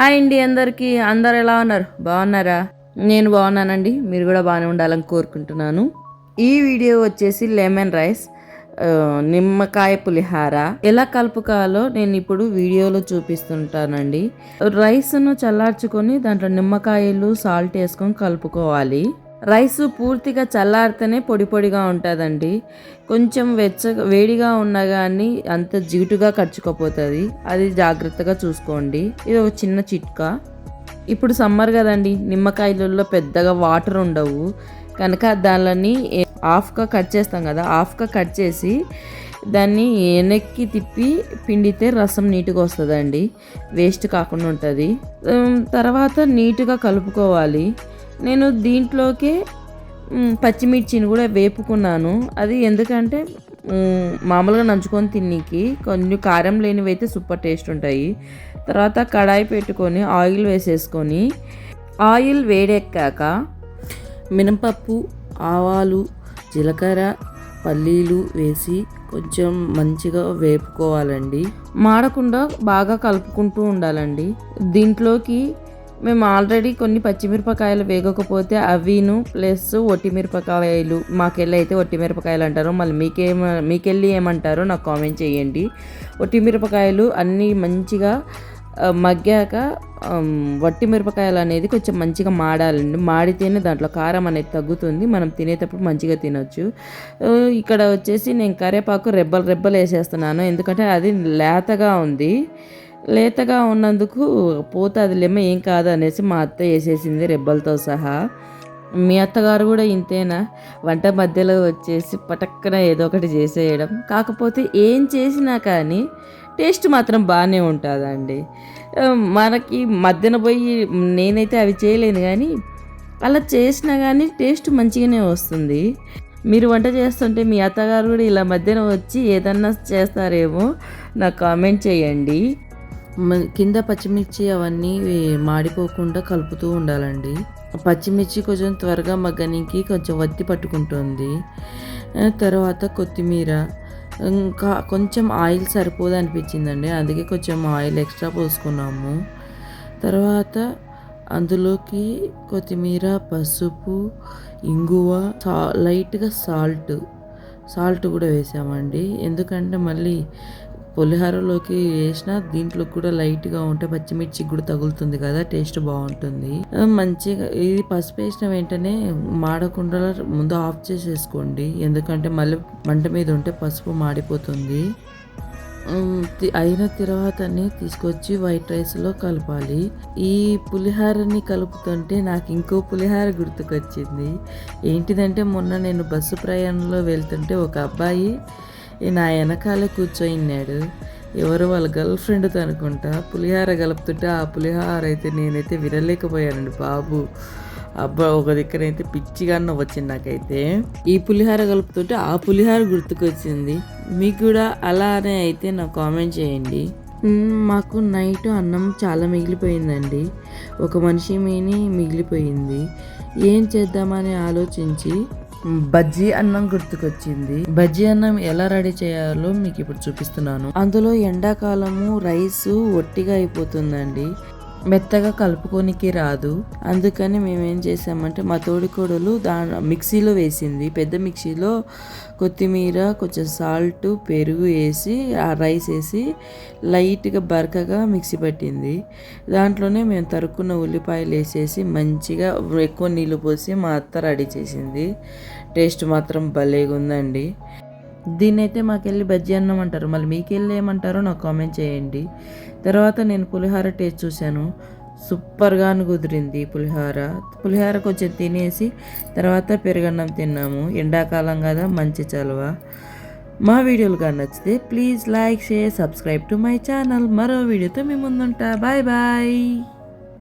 Hi అండి అందరికీ. అందరు ఎలా ఉన్నారు? బాగున్నారా? నేను బాగున్నానండి. మీరు కూడా బాగానే ఉండాలని కోరుకుంటున్నాను. ఈ వీడియో వచ్చేసి లెమన్ రైస్ నిమ్మకాయ పులిహార. ఎలా కలుపుకోవాలో నేను ఇప్పుడు వీడియోలో చూపిస్తుంటానండి. రైస్ను చల్లార్చుకొని దాంట్లో నిమ్మకాయలు సాల్ట్ వేసుకొని కలుపుకోవాలి. రైస్ పూర్తిగా చల్లారితేనే పొడి పొడిగా ఉంటుందండి. కొంచెం వెచ్చ వేడిగా ఉన్నా కానీ అంత జిగుటుగా కచ్చుకోపోతుంది అది జాగ్రత్తగా చూసుకోండి. ఇది ఒక చిన్న చిట్కా. ఇప్పుడు సమ్మర్ కదండి. నిమ్మకాయలలో పెద్దగా వాటర్ ఉండవు. కనుక దానిని హాఫ్గా కట్ చేస్తాం కదా. హాఫ్గా కట్ చేసి దాన్ని వెనక్కి తిప్పి పిండితే రసం నీట్గా వస్తుందండి. వేస్ట్ కాకుండా ఉంటుంది. తర్వాత నీట్గా కలుపుకోవాలి. నేను దీంట్లోకే పచ్చిమిర్చిని కూడా వేపుకున్నాను. అది ఎందుకంటే మామూలుగా నంచుకొని తిన్నీకి కొన్ని కారం లేనివి అయితే సూపర్ టేస్ట్ ఉంటాయి. తర్వాత కడాయి పెట్టుకొని ఆయిల్ వేసేసుకొని ఆయిల్ వేడెక్కాక మినపప్పు ఆవాలు జీలకర్ర పల్లీలు వేసి కొంచెం మంచిగా వేపుకోవాలండి. మాడకుండా బాగా కలుపుకుంటూ ఉండాలండి. దీంట్లోకి మేము ఆల్రెడీ కొన్ని పచ్చిమిరపకాయలు వేగకపోతే అవిను ప్లస్ ఒట్టిమిరపకాయలు. మాకెళ్ళి అయితే ఒట్టిమిరపకాయలు అంటారు. మళ్ళీ మీకేమ మీకెళ్ళి ఏమంటారో నాకు కామెంట్ చేయండి. ఒట్టిమిరపకాయలు అన్నీ మంచిగా మగ్గాక వట్టి మిరపకాయలు అనేది కొంచెం మంచిగా మాడాలండి. మాడితేనే దాంట్లో కారం అనేది తగ్గుతుంది. మనం తినేటప్పుడు మంచిగా తినొచ్చు. ఇక్కడ వచ్చేసి నేను కరేపాకు రెబ్బలు రెబ్బలు వేసేస్తున్నాను. ఎందుకంటే అది లేతగా ఉంది. లేతగా ఉన్నందుకు పూత అది లేమో ఏం కాదు అనేసి మా అత్త వేసేసింది రెబ్బలతో సహా. మీ అత్తగారు కూడా ఇంతేనా? వంట మధ్యలో వచ్చేసి పటక్కన ఏదో ఒకటి చేసేయడం. కాకపోతే ఏం చేసినా కానీ టేస్ట్ మాత్రం బాగానే ఉంటుందండి. మనకి మధ్యన పోయి నేనైతే అవి చేయలేను కానీ అలా చేసినా కానీ టేస్ట్ మంచిగానే వస్తుంది. మీరు వంట చేస్తుంటే మీ అత్తగారు కూడా ఇలా మధ్యన వచ్చి ఏదన్నా చేస్తారేమో నాకు కామెంట్ చేయండి. కింద పచ్చిమిర్చి అవన్నీ మాడిపోకుండా కలుపుతూ ఉండాలండి. పచ్చిమిర్చి కొంచెం త్వరగా మగ్గనికి కొంచెం వత్తి పట్టుకుంటుంది. తర్వాత కొత్తిమీర ఇంకా కొంచెం ఆయిల్ సరిపోదు అనిపించిందండి. అందుకే కొంచెం ఆయిల్ ఎక్స్ట్రా పోసుకున్నాము. తర్వాత అందులోకి కొత్తిమీర పసుపు ఇంగువ సా లైట్గా సాల్ట్ సాల్ట్ కూడా వేసామండి. ఎందుకంటే మళ్ళీ పులిహోరలోకి వేసినా దీంట్లో కూడా లైట్గా ఉంటే పచ్చిమిర్చి కూడా తగులుతుంది కదా టేస్ట్ బాగుంటుంది. మంచిగా ఇది పసుపు వేసిన వెంటనే మాడకుండా ముందు ఆఫ్ చేసేసుకోండి. ఎందుకంటే మళ్ళీ మంట మీద ఉంటే పసుపు మాడిపోతుంది. అయిన తర్వాతనే తీసుకొచ్చి వైట్ రైస్లో కలపాలి. ఈ పులిహారని కలుపుతుంటే నాకు ఇంకో పులిహార గుర్తుకొచ్చింది. ఏంటిదంటే మొన్న నేను బస్సు ప్రయాణంలో వెళ్తుంటే ఒక అబ్బాయి నా వెనకాలే కూర్చోయినాడు ఎవరు వాళ్ళ గర్ల్ ఫ్రెండ్ అనుకుంటా పులిహార కలుపుతుంటే ఆ పులిహార అయితే నేనైతే వినలేకపోయానండి బాబు. అబ్బా ఒక దగ్గర అయితే పిచ్చిగా వచ్చింది నాకైతే. ఈ పులిహార కలుపుతుంటే ఆ పులిహార గుర్తుకొచ్చింది. మీకు కూడా అలానే అయితే నాకు కామెంట్ చేయండి. మాకు నైట్ అన్నం చాలా మిగిలిపోయిందండి. ఒక మనిషి మీని మిగిలిపోయింది. ఏం చేద్దామని ఆలోచించి బజ్జీ అన్నం గుర్తుకొచ్చింది. బజ్జీ అన్నం ఎలా రెడీ చేయాలో మీకు ఇప్పుడు చూపిస్తున్నాను. అందులో ఎండాకాలము రైస్ ఒట్టిగా అయిపోతుందండి. మెత్తగా కలుపుకోనికి రాదు. అందుకని మేము ఏం చేసామంటే మా తోడికోడలు దా మిక్సీలో వేసింది. పెద్ద మిక్సీలో కొత్తిమీర కొంచెం సాల్ట్ పెరుగు వేసి ఆ రైస్ వేసి లైట్గా బరకగా మిక్సీ పట్టింది. దాంట్లోనే మేము తరుక్కున్న ఉల్లిపాయలు వేసేసి మంచిగా ఎక్కువ నీళ్ళు పోసి మా అత్త రెడీ చేసింది. టేస్ట్ మాత్రం భలేగా ఉందండి దీన్ని అయితే మాకెళ్ళి బజ్జీ అన్నం అంటారు. మళ్ళీ మీకెళ్ళి ఏమంటారో నాకు కామెంట్ చేయండి. తర్వాత నేను పులిహోర టేస్ట్ చూశాను. సూపర్గా కుదిరింది పులిహోర. పులిహోర కొంచెం తినేసి తర్వాత పెరుగన్నం తిన్నాము. ఎండాకాలం కదా మంచి చలవ. మా వీడియోలు కానీ నచ్చితే please like share subscribe to my channel మరో వీడియోతో మీ ముందుంటా. Bye bye